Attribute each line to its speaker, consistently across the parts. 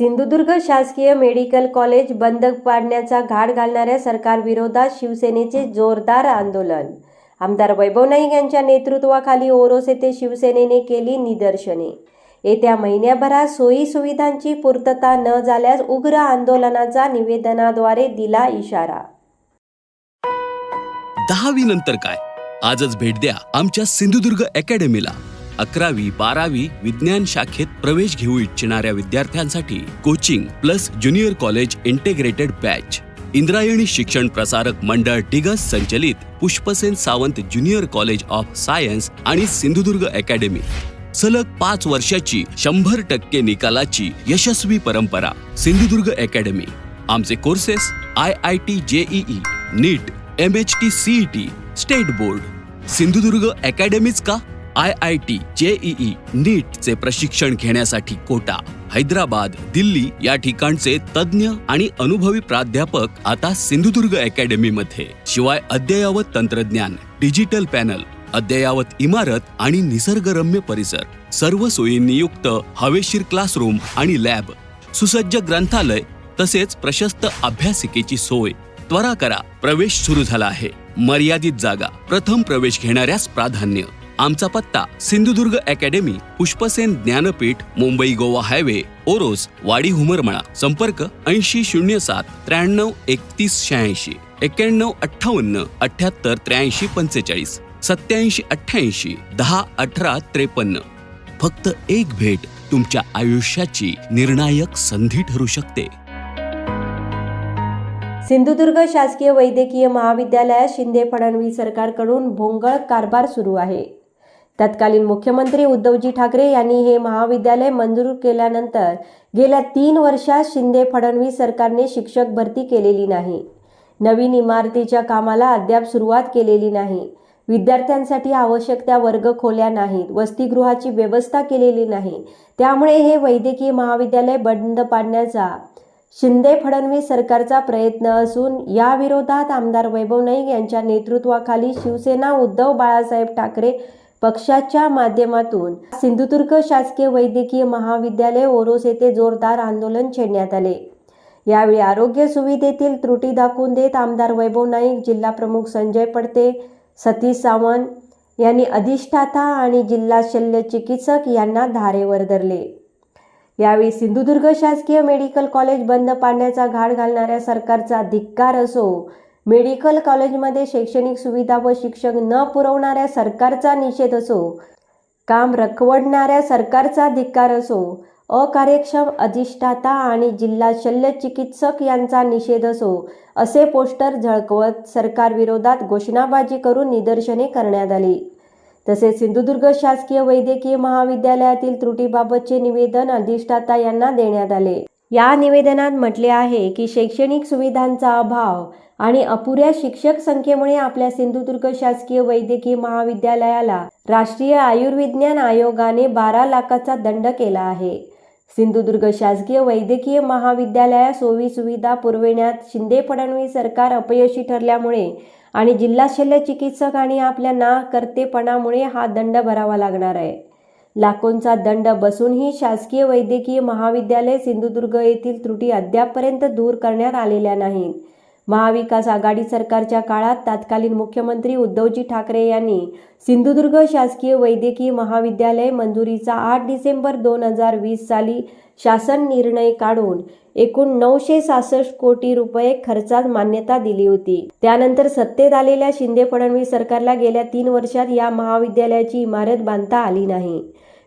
Speaker 1: सिंधुदुर्ग शासकीय medical college बंद पाडण्याचा घाट घालणाऱ्या सरकारविरोधात शिवसेनेचे जोरदार आंदोलन. आमदार वैभव नाईक यांच्या नेतृत्वाखाली ओरोस येथे शिवसेनेने केली निदर्शने. येत्या महिन्याभरात सोयी सुविधांची पूर्तता न झाल्यास उग्र आंदोलनाचा निवेदनाद्वारे दिला इशारा.
Speaker 2: दहावी नंतर काय? आजच भेट द्या आमच्या सिंधुदुर्ग अकॅडमीला. अकरावी बारावी विज्ञान शाखेत प्रवेश घेऊ इच्छिणाऱ्या विद्यार्थ्यांसाठी coaching plus junior college integrated batch. Indrayani Shikshan Prasarak Mandal Digas संचलित Pushpasen Sawant junior college of science आणि सिंधुदुर्ग अकॅडमी. सलग पाच वर्षाची शंभर टक्के निकालाची यशस्वी परंपरा सिंधुदुर्ग अकॅडमी. आमचे courses I I T JEE NEET M H T CET state board. Sindhudurg अकॅडमीच का? आय आय टी जेईई नीटचे प्रशिक्षण घेण्यासाठी कोटा. हैदराबाद दिल्ली या ठिकाणचे तज्ज्ञ आणि अनुभवी प्राध्यापक आता सिंधुदुर्ग अकॅडमीमध्ये शिवाय अद्ययावत तंत्रज्ञान डिजिटल पॅनल अद्ययावत इमारत आणि निसर्गरम्य परिसर. सर्व सोयींनी युक्त हवेशीर क्लासरूम आणि लॅब सुसज्ज ग्रंथालय तसेच प्रशस्त अभ्यासिकेची सोय. त्वरा करा प्रवेश सुरू झाला आहे. मर्यादित जागा प्रथम प्रवेश घेणाऱ्यास प्राधान्य. आमचा पत्ता सिंधुदुर्ग अकॅडमी पुष्पसेन ज्ञानपीठ मुंबई गोवा हायवे ओरोस वाडी हुमरमळा. संपर्क ऐंशी शून्य सात त्र्याण्णव एकतीस शहाऐंशी एक्क्याण्णव अठ्ठावन्न अठ्याहत्तर त्र्याऐंशी पंचेचाळीस सत्याऐंशी अठ्ठ्याऐंशी दहा अठरा त्रेपन्न. फक्त एक भेट तुमच्या आयुष्याची निर्णायक संधी ठरू शकते.
Speaker 1: सिंधुदुर्ग शासकीय वैद्यकीय महाविद्यालयात शिंदे फडणवीस सरकारकडून भोंगळ कारभार सुरू आहे. तत्कालीन मुख्यमंत्री उद्धवजी ठाकरे यांनी हे महाविद्यालय मंजूर केल्यानंतर गेल्या तीन वर्षात शिंदे फडणवीस सरकारने शिक्षक भरती केलेली नाही. नवीन इमारतीच्या कामाला अद्याप सुरुवात केलेली नाही. विद्यार्थ्यांसाठी आवश्यक त्या वर्ग खोल्या नाहीत. वसतिगृहाची व्यवस्था केलेली नाही. त्यामुळे हे वैद्यकीय महाविद्यालय बंद पाडण्याचा शिंदे फडणवीस सरकारचा प्रयत्न असून या विरोधात आमदार वैभव नाईक यांच्या नेतृत्वाखाली शिवसेना उद्धव बाळासाहेब ठाकरे पक्षाच्या माध्यमातून सिंधुदुर्ग शासकीय वैद्यकीय महाविद्यालय ओरोस येथे जोरदार आंदोलन छेडण्यात आले. यावेळी आरोग्य सुविधेतील त्रुटी दाखवून देत आमदार वैभव नाईक जिल्हा प्रमुख संजय पडते सतीश सावंत यांनी अधिष्ठाता आणि जिल्हा शल्य चिकित्सक यांना धारेवर धरले यावेळी सिंधुदुर्ग शासकीय मेडिकल कॉलेज बंद पाडण्याचा घाट घालणाऱ्या सरकारचा धिक्कार असो मेडिकल कॉलेजमध्ये शैक्षणिक सुविधा व शिक्षक न पुरवणाऱ्या सरकारचा निषेध असो काम रखवडणाऱ्या सरकारचा धिक्कार असो अकार्यक्षम अधिष्ठाता आणि जिल्हा शल्य चिकित्सक यांचा निषेध असो असे पोस्टर झळकवत सरकारविरोधात घोषणाबाजी करून निदर्शने करण्यात आली. तसेच सिंधुदुर्ग शासकीय वैद्यकीय महाविद्यालयातील त्रुटीबाबतचे निवेदन अधिष्ठाता यांना देण्यात आले. या निवेदनात म्हटले आहे की शैक्षणिक सुविधांचा अभाव आणि अपुऱ्या शिक्षक संख्येमुळे आपल्या सिंधुदुर्ग शासकीय वैद्यकीय महाविद्यालयाला राष्ट्रीय आयुर्विज्ञान आयोगाने बारा लाखाचा दंड केला आहे. सिंधुदुर्ग शासकीय वैद्यकीय महाविद्यालयात सोयी सुविधा पुरविण्यात शिंदे फडणवीस सरकार अपयशी ठरल्यामुळे आणि जिल्हा शल्य चिकित्सक आणि आपल्या नाकर्तेपणामुळे हा दंड भरावा लागणार आहे. लाखोंचा दंड बसूनही शासकीय वैद्यकीय महाविद्यालय सिंधुदुर्ग येथील त्रुटी अद्यापपर्यंत दूर करण्यात आलेल्या नाहीत. महाविकास आघाडी सरकारच्या काळात तत्कालीन मुख्यमंत्री उद्धवजी ठाकरे यांनी सिंधुदुर्ग शासकीय वैद्यकीय महाविद्यालय मंजुरीचा आठ डिसेंबर दोन हजार वीस साली शासन निर्णय काढून एकूण नऊशे सहासष्ट कोटी रुपये खर्चात मान्यता दिली होती. त्यानंतर सत्तेत आलेल्या शिंदे फडणवीस सरकारला गेल्या तीन वर्षात या महाविद्यालयाची इमारत बांधता आली नाही.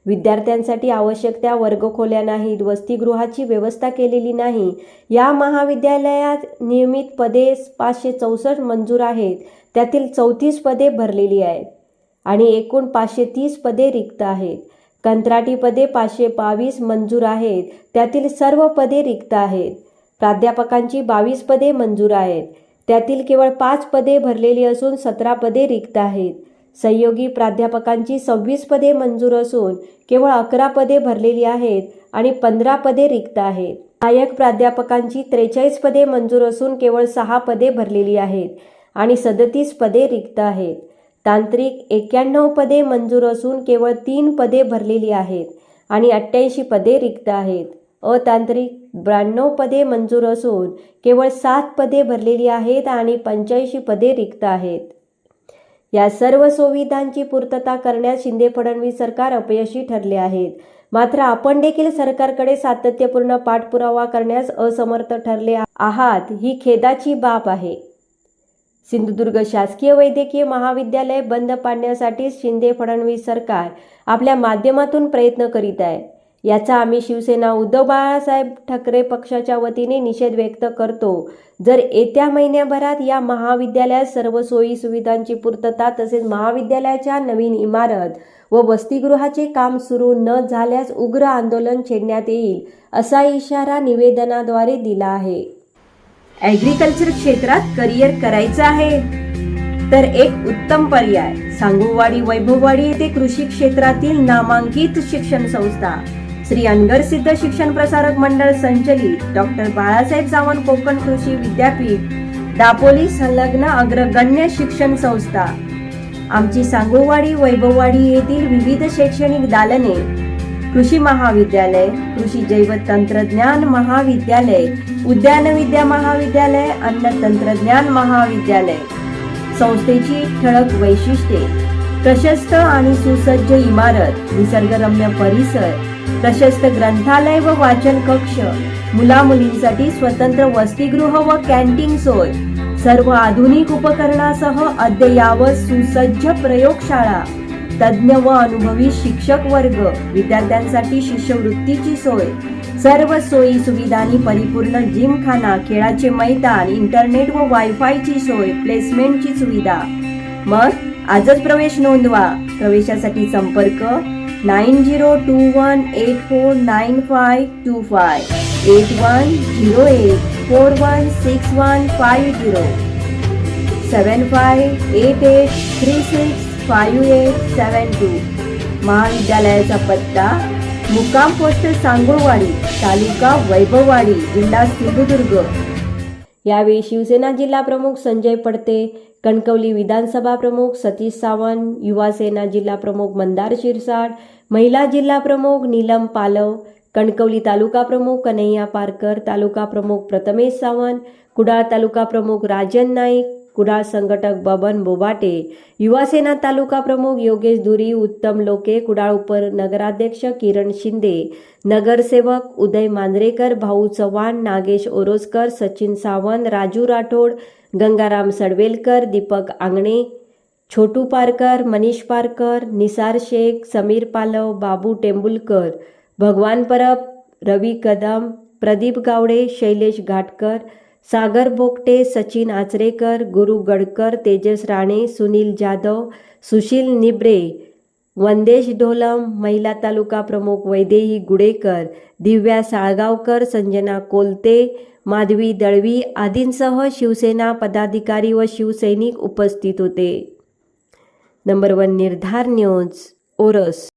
Speaker 1: विद्यार्थ्यांसाठी आवश्यक त्या वर्गखोल्या नाहीत वसतिगृहाची व्यवस्था केलेली नाही. या महाविद्यालयात नियमित पदे पाचशे चौसष्ट मंजूर आहेत. त्यातील चौतीस पदे भरलेली आहेत आणि एकूण पाचशे तीस पदे रिक्त आहेत. कंत्राटी पदे पाचशे बावीस मंजूर आहेत. त्यातील सर्व पदे रिक्त आहेत. प्राध्यापकांची बावीस पदे मंजूर आहेत. त्यातील केवळ पाच पदे भरलेली असून सतरा पदे रिक्त आहेत. सहयोगी प्राध्यापकांची सव्वीस पदे मंजूर असून केवळ अकरा पदे भरलेली आहेत आणि पंधरा पदे रिक्त आहेत. सहाय्यक प्राध्यापकांची त्रेचाळीस पदे मंजूर असून केवळ सहा पदे भरलेली आहेत आणि सदतीस पदे रिक्त आहेत. तांत्रिक एक्क्याण्णव पदे मंजूर असून केवळ तीन पदे भरलेली आहेत आणि अठ्ठ्याऐंशी पदे रिक्त आहेत. अतांत्रिक ब्याण्णव पदे मंजूर असून केवळ सात पदे भरलेली आहेत आणि पंच्याऐंशी पदे रिक्त आहेत. या सर्व सुविधांची पूर्तता करण्यात शिंदे फडणवीस सरकार अपयशी ठरले आहेत. मात्र आपण देखील सरकारकडे सातत्यपूर्ण पाठपुरावा करण्यास असमर्थ ठरले आहात ही खेदाची बाब आहे. सिंधुदुर्ग शासकीय वैद्यकीय महाविद्यालय बंद पाडण्यासाठी शिंदे फडणवीस सरकार आपल्या माध्यमातून प्रयत्न करीत आहे. याचा आम्ही शिवसेना उद्धव बाळासाहेब ठाकरे पक्षाच्या वतीने निषेध व्यक्त करतो. जर येत्या महिन्याभरात या महाविद्यालयात सर्व सोयी सुविधांची पूर्तता तसेच महाविद्यालयाच्या नवीन इमारत व वसतिगृहाचे काम सुरू न झाल्यास उग्र आंदोलन छेडण्यात येईल असा इशारा निवेदनाद्वारे दिला आहे. ॲग्रिकल्चर क्षेत्रात करिअर करायचं आहे. तर एक उत्तम पर्याय सांगुवाडी वैभववाडी येथे कृषी क्षेत्रातील नामांकित शिक्षण संस्था. श्री अनगर सिद्ध शिक्षण प्रसारक मंडळ संचलित डॉक्टर बाळासाहेब सावंत कोकण कृषी विद्यापीठ दापोली संलग्न अग्रगण्य शिक्षण संस्था. आमची सांगोवाडी वैभववाडी येथील विविध शैक्षणिक दालने कृषी महाविद्यालय कृषी जैव तंत्रज्ञान महाविद्यालय उद्यान विद्या महाविद्यालय अन्न तंत्रज्ञान महाविद्यालय. संस्थेची ठळक वैशिष्ट्ये प्रशस्त आणि सुसज्ज इमारत निसर्गरम्य परिसर प्रशस्त ग्रंथालय व वाचन कक्ष. मुला मुलींसाठी स्वतंत्र वसतिगृह व कॅन्टीन सोय. सर्व आधुनिक उपकरणासह अद्ययावत सुसज्ज प्रयोगशाळा. तज्ज्ञ व अनुभवी शिक्षक वर्ग विद्यार्थ्यांसाठी शिष्यवृत्तीची सोय. सर्व सोयी सुविधांनी परिपूर्ण जिमखाना खेळाचे मैदान इंटरनेट व वायफायची सोय प्लेसमेंटची सुविधा. मग आजच प्रवेश नोंदवा. प्रवेशासाठी संपर्क nine zero two one eight four nine five two five eight one zero eight four one six one five zero seven five eight eight three six five eight seven two महाविद्यालयाचा पत्ता मुक्काम पोस्ट सांगोळवाडी तालुका वैभववाडी जिल्हा सिंधुदुर्ग. यावेळी शिवसेना जिल्हा प्रमुख संजय पडते कणकवली विधानसभा प्रमुख सतीश सावंत युवासेना जिल्हा प्रमुख मंदार शिरसाट महिला जिल्हा प्रमुख नीलम पालव कणकवली तालुका प्रमुख कन्हैया पारकर तालुका प्रमुख प्रथमेश सावंत कुडाळ तालुका प्रमुख राजन नाईक कुडाळ संघटक बबन बोबाटे युवासेना तालुका प्रमुख योगेश धुरी उत्तम लोके कुडाळ उपर नगराध्यक्ष किरण शिंदे नगरसेवक उदय मांजरेकर भाऊ चव्हाण नागेश ओरोसकर सचिन सावंत राजू राठोड गंगाराम सडवेलकर दीपक आंगणे छोटू पारकर मनीष पारकर निसार शेख समीर पालव बाबू टेंबुलकर भगवान परब रवी कदम प्रदीप गावडे शैलेश घाटकर सागर बोगटे सचिन आचरेकर गुरु गडकर तेजस राणे सुनील जाधव सुशील निब्रे वंदेश ढोलम महिला तालुका प्रमुख वैदेही गुडेकर दिव्या साळगावकर संजना कोलते माधवी दळवी आदींसह शिवसेना पदाधिकारी व शिवसैनिक उपस्थित होते. Number one Nirdhar news Oros.